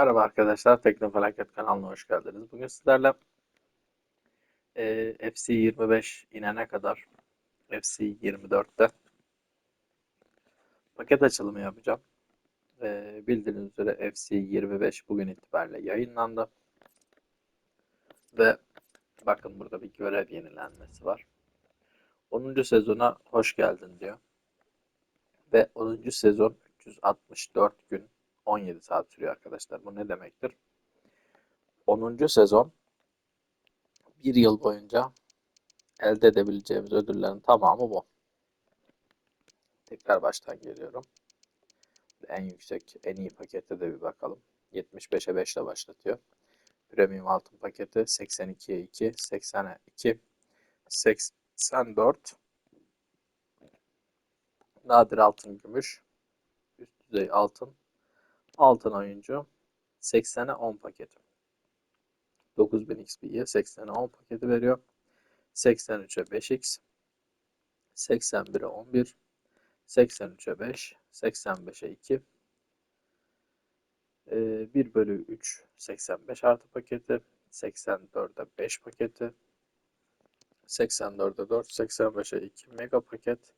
Merhaba arkadaşlar, Teknofelaket kanalına hoş geldiniz. Bugün sizlerle e, FC 25 inene kadar FC 24'te paket açılımı yapacağım. E, bildiğiniz üzere FC 25 bugün itibariyle yayınlandı. Ve bakın burada bir görev yenilenmesi var. 10. sezona hoş geldin diyor. Ve 10. sezon 364 gün 17 saat sürüyor arkadaşlar. Bu ne demektir? 10. sezon bir yıl boyunca elde edebileceğimiz ödüllerin tamamı bu. Tekrar baştan geliyorum. En yüksek, en iyi pakette de bir bakalım. 75'e 5 ile başlatıyor. Premium altın paketi 82'ye 2, 80'e 2, 84, nadir altın gümüş, üst düzey altın, altın oyuncu 80'e 10 paketi. 9000 XP'ye 80'e 10 paketi veriyor. 83'e 5X, 81'e 11, 83'e 5, 85'e 2, 1 bölü 3 85 artı paketi, 84'e 5 paketi, 84'e 4, 85'e 2 mega paket,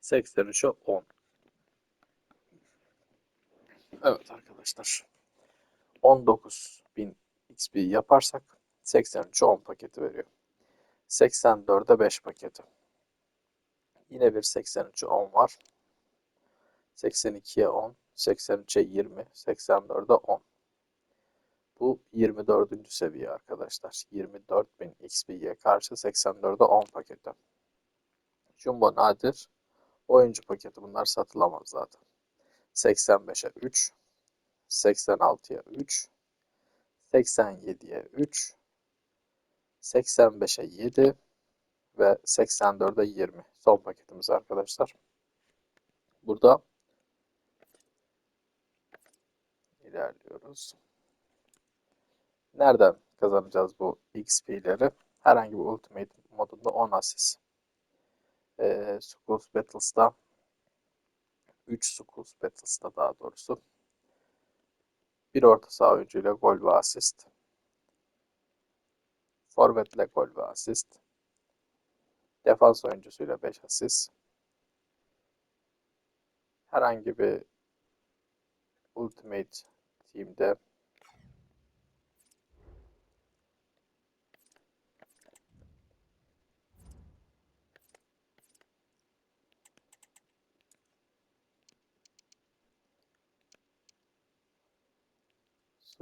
83'e 10. Evet arkadaşlar. 19.000 XP yaparsak 83'e 10 paketi veriyor. 84'e 5 paketi. Yine bir 83'e 10 var. 82'ye 10, 83'e 20, 84'e 10. Bu 24. seviye arkadaşlar. 24.000 XP'ye karşı 84'e 10 paketi. Jumbo nadir. Oyuncu paketi bunlar satılamaz zaten. 85'e 3, 86'ya 3, 87'ye 3, 85'e 7 ve 84'e 20. Son paketimiz arkadaşlar. Burada ilerliyoruz. Nereden kazanacağız bu XP'leri? Herhangi bir Ultimate modunda 10 asist. Ee, Schools Battles'da 3 Schools Battles'da daha doğrusu bir orta saha oyuncuyla gol ve asist. Forvetle gol ve asist. Defans oyuncusuyla 5 asist. Herhangi bir Ultimate Team'de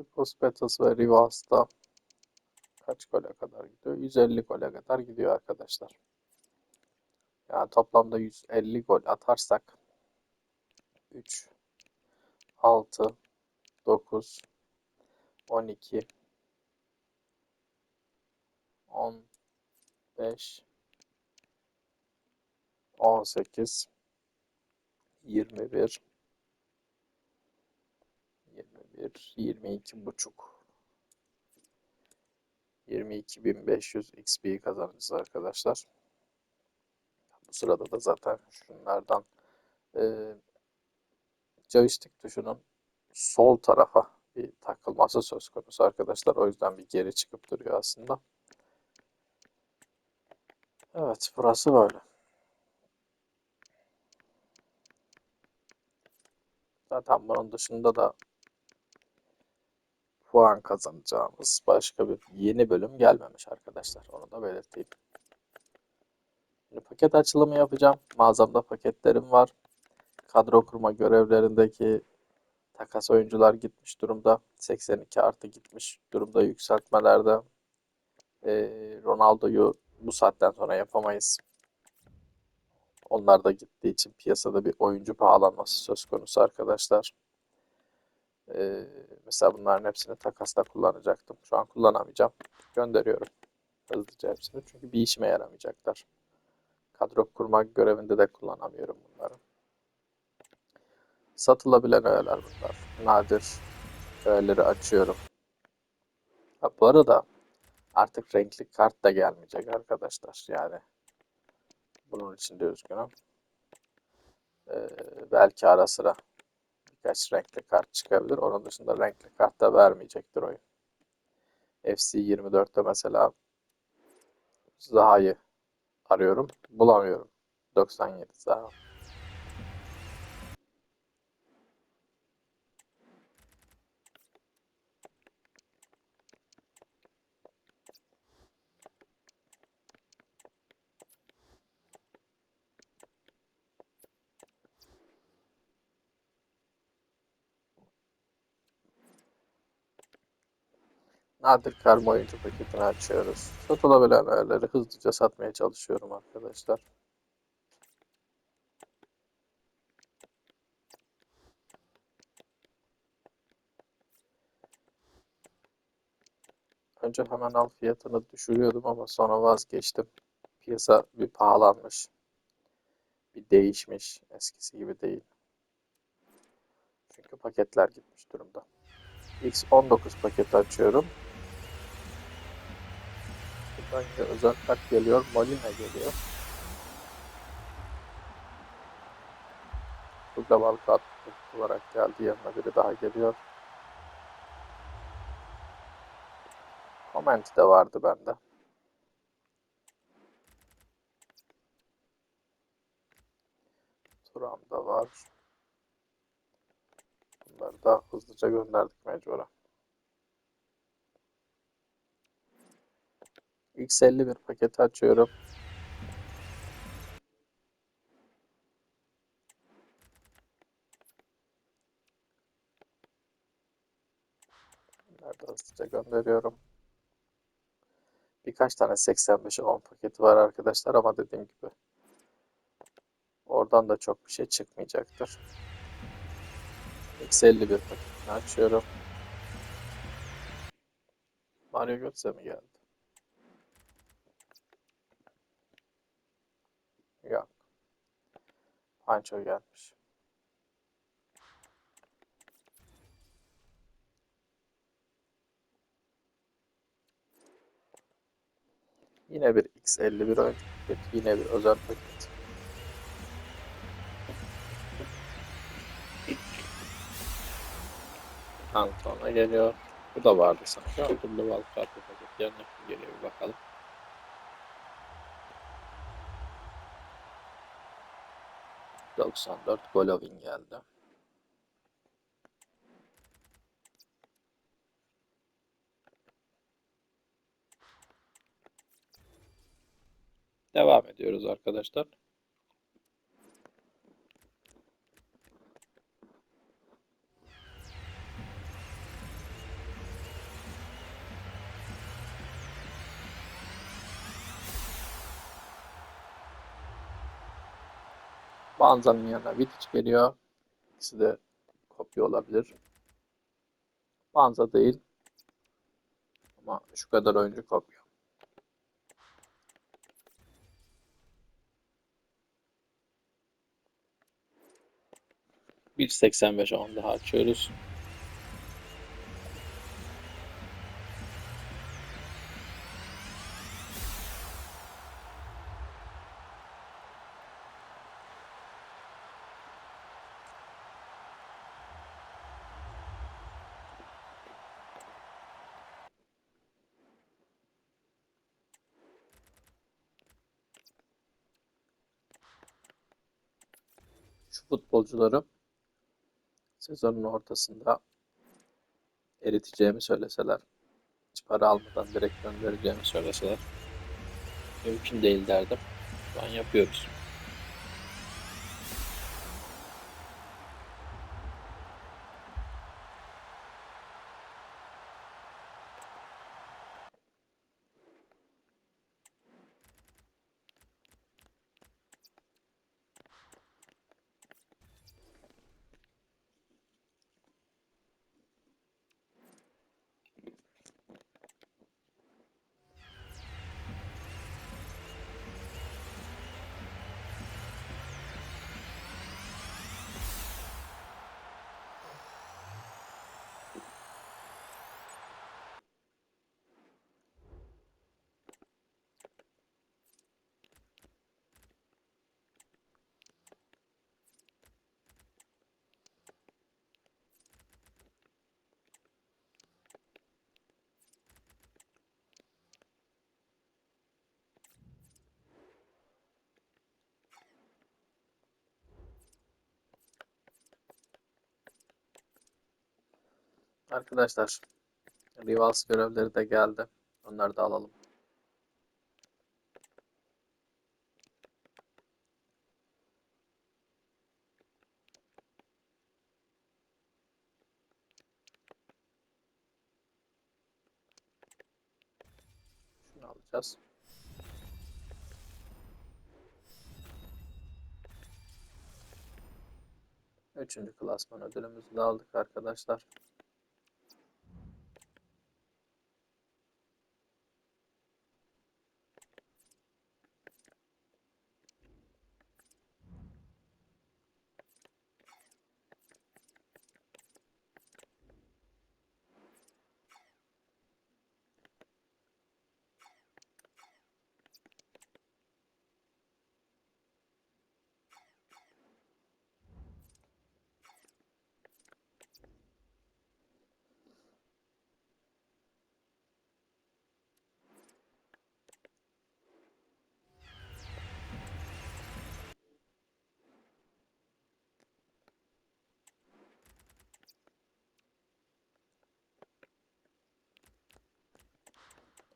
Supos Battles ve Rivals'da kaç gole kadar gidiyor? 150 gole kadar gidiyor arkadaşlar. Yani toplamda 150 gol atarsak 3 6 9 12 15 18 21 21 22 buçuk 22.500 XP kazanacağız arkadaşlar. Bu sırada da zaten şunlardan e, joystick tuşunun sol tarafa bir takılması söz konusu arkadaşlar. O yüzden bir geri çıkıp duruyor aslında. Evet burası böyle. Zaten bunun dışında da puan kazanacağımız başka bir yeni bölüm gelmemiş arkadaşlar. Onu da belirteyim. Şimdi paket açılımı yapacağım. Mağazamda paketlerim var. Kadro kurma görevlerindeki takas oyuncular gitmiş durumda. 82 artı gitmiş durumda yükseltmelerde. Ee, Ronaldo'yu bu saatten sonra yapamayız. Onlar da gittiği için piyasada bir oyuncu pahalanması söz konusu arkadaşlar. Ee, mesela bunların hepsini takasla kullanacaktım. Şu an kullanamayacağım. Gönderiyorum hızlıca hepsini. Çünkü bir işime yaramayacaklar. Kadro kurma görevinde de kullanamıyorum bunları. Satılabilen öğeler bunlar. Nadir öğeleri açıyorum. Ha, bu arada artık renkli kart da gelmeyecek arkadaşlar. Yani bunun için de üzgünüm. Ee, belki ara sıra birkaç renkli kart çıkabilir. Onun dışında renkli kart da vermeyecektir oyun. FC 24'te mesela Zaha'yı arıyorum. Bulamıyorum. 97 Zaha. Nadir karma oyuncu paketini açıyoruz. Satılabilen öğeleri hızlıca satmaya çalışıyorum arkadaşlar. Önce hemen al fiyatını düşürüyordum ama sonra vazgeçtim. Piyasa bir pahalanmış. Bir değişmiş. Eskisi gibi değil. Çünkü paketler gitmiş durumda. X19 paketi açıyorum. Özel kart geliyor. Molina geliyor. Bu global kart olarak geldi. Yanına biri daha geliyor. Comment de vardı bende. Turam da var. Bunları da hızlıca gönderdik mecbura. X51 paketi açıyorum. Da hızlıca gönderiyorum. Birkaç tane 85'e 10 paketi var arkadaşlar ama dediğim gibi oradan da çok bir şey çıkmayacaktır. X51 paketini açıyorum. Mario Götze mi geldi? Yok. Pancho gelmiş. Yine bir X51 oyuncu paketi. Yine bir özel paket. Anton'a geliyor. Bu da vardı sanki. Akıllı Wildcard'lı paket. Kim geliyor bir bakalım. ...94 Golovin geldi. Devam ediyoruz arkadaşlar. Banza'nın yanına Vidic geliyor. İkisi de kopya olabilir. Banza değil. Ama şu kadar oyuncu kopya. Bir 85 10 daha açıyoruz. Futbolcuları sezonun ortasında eriteceğimi söyleseler, hiç para almadan direkt göndereceğimi söyleseler mümkün değil derdim. Şu an yapıyoruz. Arkadaşlar Rivals görevleri de geldi. Onları da alalım. Şunu alacağız. Üçüncü klasman ödülümüzü de aldık arkadaşlar.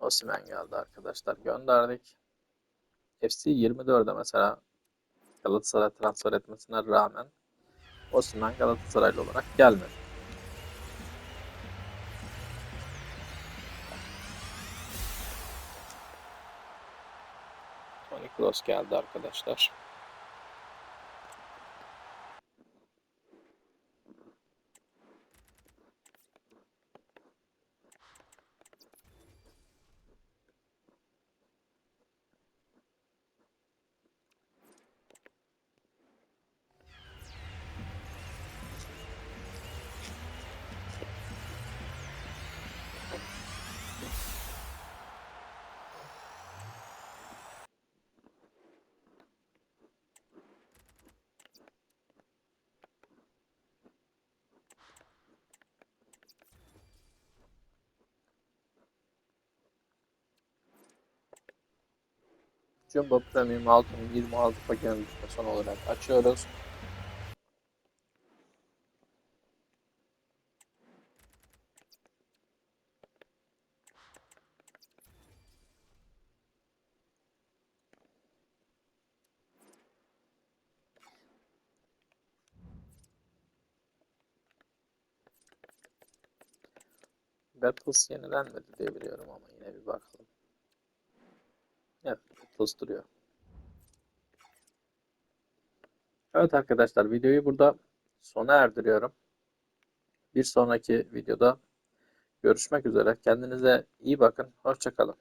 Osimhen geldi arkadaşlar. Gönderdik. FC 24'e mesela Galatasaray transfer etmesine rağmen Osimhen Galatasaraylı olarak gelmedi. Toni Kroos geldi arkadaşlar. Jumbo Premium altın 26 paketini son olarak açıyoruz. Battles yenilenmedi diye biliyorum ama yine bir bakalım. Duruyor. Evet arkadaşlar videoyu burada sona erdiriyorum. Bir sonraki videoda görüşmek üzere. Kendinize iyi bakın. Hoşçakalın.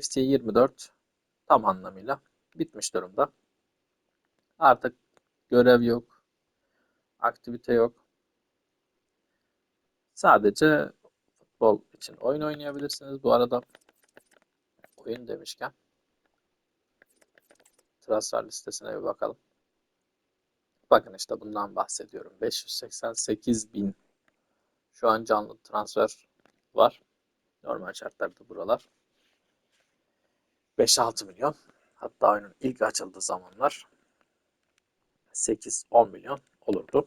FC 24 tam anlamıyla bitmiş durumda. Artık görev yok. Aktivite yok. Sadece futbol için oyun oynayabilirsiniz. Bu arada oyun demişken transfer listesine bir bakalım. Bakın işte bundan bahsediyorum. 588 bin şu an canlı transfer var. Normal şartlarda buralar. 5-6 milyon. Hatta oyunun ilk açıldığı zamanlar 8-10 milyon olurdu.